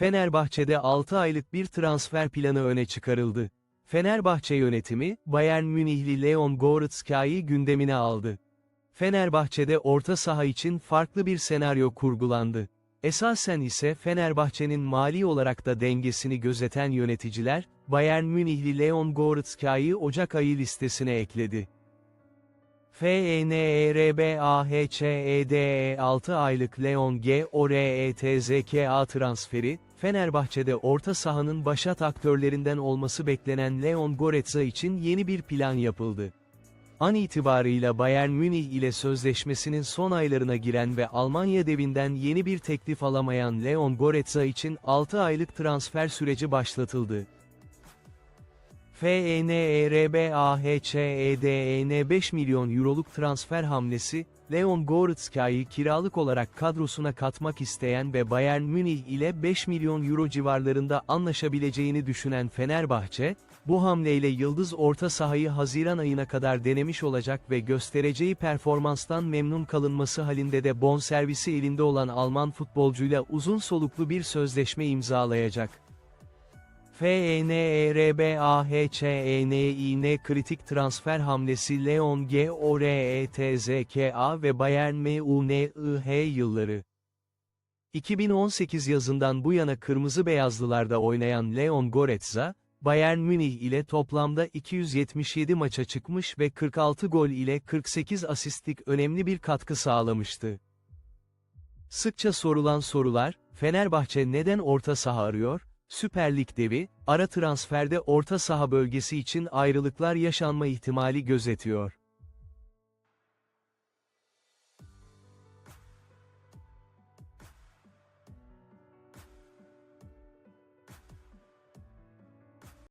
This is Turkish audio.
Fenerbahçe'de 6 aylık bir transfer planı öne çıkarıldı. Fenerbahçe yönetimi, Bayern Münihli Leon Goretzka'yı gündemine aldı. Fenerbahçe'de orta saha için farklı bir senaryo kurgulandı. Esasen ise Fenerbahçe'nin mali olarak da dengesini gözeten yöneticiler, Bayern Münihli Leon Goretzka'yı Ocak ayı listesine ekledi. E FENERBAHÇEDE 6 aylık Leon G. ORETZKA transferi, Fenerbahçe'de orta sahanın başat aktörlerinden olması beklenen Leon Goretzka için yeni bir plan yapıldı. An itibarıyla Bayern Münih ile sözleşmesinin son aylarına giren ve Almanya devinden yeni bir teklif alamayan Leon Goretzka için 6 aylık transfer süreci başlatıldı. E FENERBAHÇEDEN 5 milyon euroluk transfer hamlesi, Leon Goretzka'yı kiralık olarak kadrosuna katmak isteyen ve Bayern Münih ile 5 milyon euro civarlarında anlaşabileceğini düşünen Fenerbahçe, bu hamleyle yıldız orta sahayı Haziran ayına kadar denemiş olacak ve göstereceği performanstan memnun kalınması halinde de bonservisi elinde olan Alman futbolcuyla uzun soluklu bir sözleşme imzalayacak. E FENERBAHÇENİN kritik transfer hamlesi Leon G. E ORETZKA ve Bayern MUNIH yılları. 2018 yazından bu yana kırmızı beyazlılarda oynayan Leon Goretzka, Bayern Münih ile toplamda 277 maça çıkmış ve 46 gol ile 48 asistlik önemli bir katkı sağlamıştı. Sıkça sorulan sorular, Fenerbahçe neden orta saha arıyor? Süper Lig devi, ara transferde orta saha bölgesi için ayrılıklar yaşanma ihtimali gözetiyor.